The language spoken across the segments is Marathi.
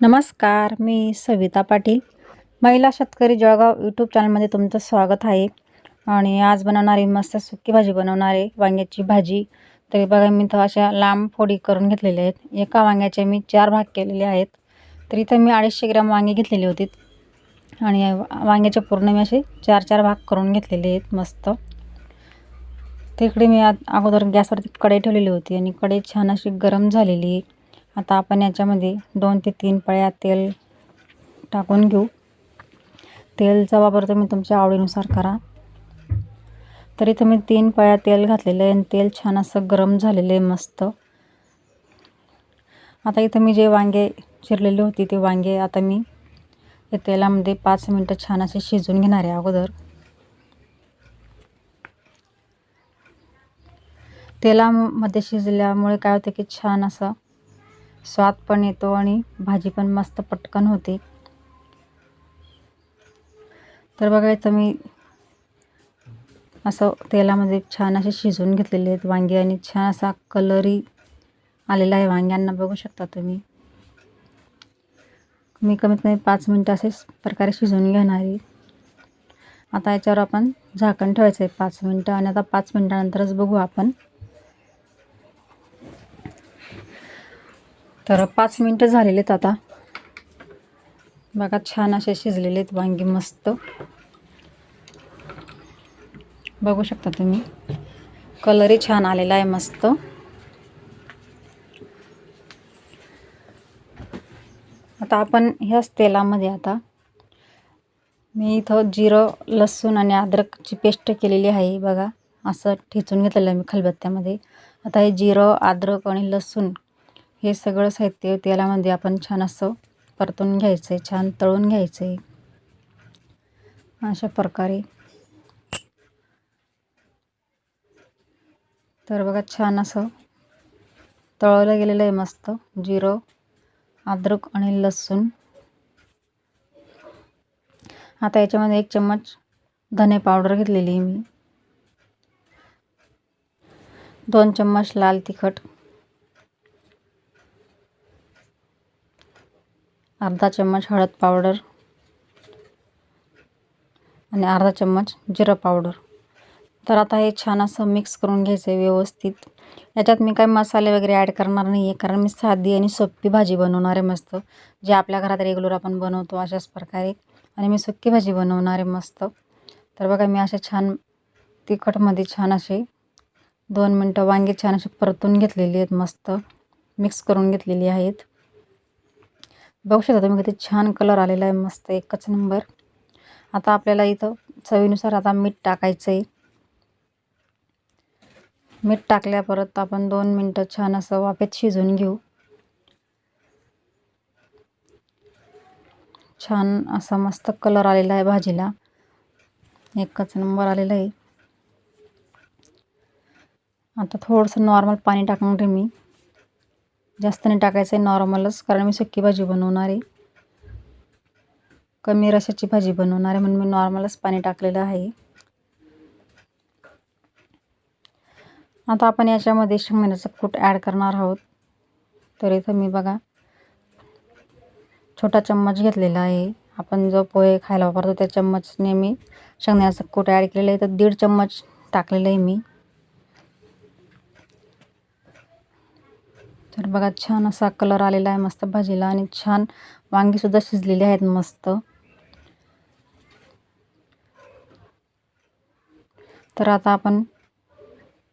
नमस्कार मी सविता पाटील. महिला शेतकरी जळगाव यूट्यूब चॅनलमध्ये तुमचं स्वागत आहे. आणि आज बनवणारी मस्त सुकी भाजी बनवणार आहे वांग्याची भाजी. तरी बघा मी तर अशा लांब फोडी करून घेतलेल्या आहेत. एका वांग्याचे मी चार भाग केलेले आहेत. तर इथं मी अडीचशे ग्रॅम वांगे घेतलेली होती. आणि वांग्याचे पूर्ण मी असे चार चार भाग करून घेतलेले आहेत मस्त. तिकडे मी अगोदर गॅसवरती कढई ठेवलेली होती आणि कढई छान अशी गरम झालेली आहे. आता आपण याच्यामध्ये दोन ते तीन पळ्या तेल टाकून घेऊ. तेलचा वापर तुम्ही तुमच्या आवडीनुसार करा. तर इथं मी तीन पळ्या तेल घातलेलं आहे आणि तेल छान असं गरम झालेलं आहे मस्त. आता इथं मी जे वांगे चिरलेले होती ते वांगे आता मी या तेलामध्ये पाच मिनटं छान असे शिजून घेणार आहे अगोदर. तेलामध्ये शिजल्यामुळे काय होतं की छान असं स्वाद पण येतो आणि भाजी पण मस्त पटकन होते. तर बघा मी असं तेलामध्ये छान असे शिजवून घेतलेले आहेत वांगे आणि छान असा कलरही आलेला आहे वांग्यांना बघू शकता तुम्ही. मी कमीत कमी पाच मिनटं असेच प्रकारे शिजवून घेणार आहे. आता याच्यावर आपण झाकण ठेवायचं आहे पाच मिनटं आणि आता पाच मिनटानंतरच बघू आपण. तर पाच मिनटं झालेले आहेत आता. बघा छान असे शिजलेले आहेत वांगी मस्त. बघू शकता तुम्ही. कलरही छान आलेला आहे मस्त. आता आपण ह्याच तेलामध्ये आता मी इथं जिरं लसूण आणि अद्रकची पेस्ट केलेली आहे बघा. असं ठेचून घेतलेलं आहे मी खलबत्त्यामध्ये. आता हे जिरं अद्रक आणि लसूण हे सगळं साहित्य तेलामध्ये आपण छान असं परतून घ्यायचं आहे छान तळून घ्यायचं आहे अशा प्रकारे. तर बघा छान असं तळवलं गेलेलं आहे मस्त. जिरं अद्रक आणि लसूण. आता याच्यामध्ये एक चम्मच धने पावडर घेतलेली मी. दोन चम्मच लाल तिखट. अर्धा चम्मच हळद पावडर आणि अर्धा चम्मच जिरं पावडर. तर आता हे छान असं मिक्स करून घ्यायचं आहे व्यवस्थित. याच्यात मी काही मसाले वगैरे ॲड करणार नाही आहे कारण मी साधी आणि सोपी भाजी बनवणार आहे मस्त. जे आपल्या घरात रेग्युलर आपण बनवतो अशाच प्रकारे. आणि मी सुक्की भाजी बनवणार आहे मस्त. तर बघा मी असे छान तिखटमध्ये छान असे दोन मिनटं वांगे छान असे परतून घेतलेली आहेत मस्त. मिक्स करून घेतलेली आहेत. बघू शकता तुम्ही किती छान कलर आलेला आहे मस्त एकच नंबर आता आपल्याला इथं चवीनुसार आता मीठ टाकायचं आहे मीठ टाकल्या परत आपण दोन मिनटं छान असं वाफेत शिजवून घेऊ. छान असा मस्त कलर आलेला आहे भाजीला. एकच नंबर आलेला आहे. आता थोडंसं नॉर्मल पाणी टाकणार आहे मी. जास्त नाही टाकायचं आहे नॉर्मलच. कारण मी सुक्की भाजी बनवणार आहे. कमी रशाची भाजी बनवणार आहे म्हणून मी नॉर्मलच पाणी टाकलेलं आहे. आता आपण याच्यामध्ये शेंगदाण्याचं कूट ॲड करणार आहोत. तर इथं मी बघा छोटा चम्मच घेतलेला आहे. आपण जो पोहे खायला वापरतो त्या चम्मचने मी शेंगदाण्याचं कूट ॲड केलेलं आहे. तर दीड चम्मच टाकलेलं आहे मी. तर बघा छान असा कलर आलेला आहे मस्त भाजीला आणि छान वांगीसुद्धा शिजलेली आहेत मस्त. तर आता आपण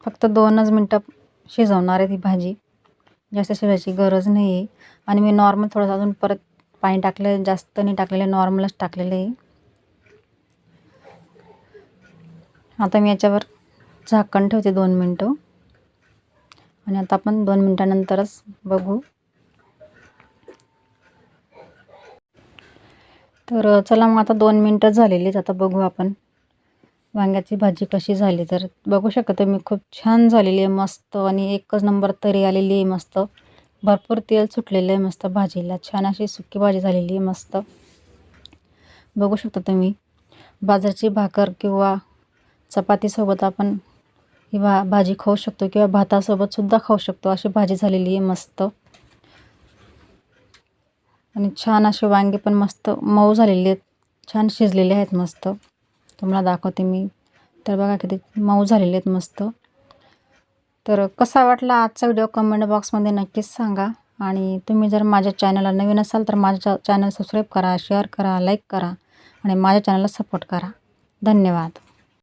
फक्त दोनच मिनटं शिजवणार आहे ती भाजी. जास्त शिजायची गरज नाही आहे आणि मी नॉर्मल थोडंसं अजून परत पाणी टाकलं जास्त नाही टाकलेलं नॉर्मलच टाकलेलं आहे. आता मी याच्यावर झाकण ठेवते दोन मिनटं. आणि आता आपण दोन मिनटानंतरच बघू. तर चला मग आता दोन मिनटं झालेलीच आता बघू आपण. वांग्याची भाजी कशी झाली तर बघू शकता तुम्ही खूप छान झालेली आहे मस्त. आणि एकच नंबर तरी आलेली आहे मस्त. भरपूर तेल सुटलेलं आहे मस्त भाजीला. छान अशी सुकी भाजी झालेली आहे मस्त. बघू शकता तुम्ही बाजरीची भाकर किंवा चपातीसोबत आपण ही भा भाजी खाऊ शकतो किंवा भातासोबतसुद्धा खाऊ शकतो. अशी भाजी झालेली आहे मस्त. आणि छान असे वांगे पण मस्त मऊ झालेले आहेत. छान शिजलेले आहेत मस्त. तुम्हाला दाखवते मी. तर बघा किती मऊ झालेले आहेत मस्त. तर कसा वाटला आजचा व्हिडिओ कमेंट बॉक्समध्ये नक्कीच सांगा. आणि तुम्ही जर माझ्या चॅनलला नवीन असाल तर माझ्या चॅनल सबस्क्राईब करा शेअर करा लाईक करा. आणि माझ्या चॅनलला सपोर्ट करा. धन्यवाद.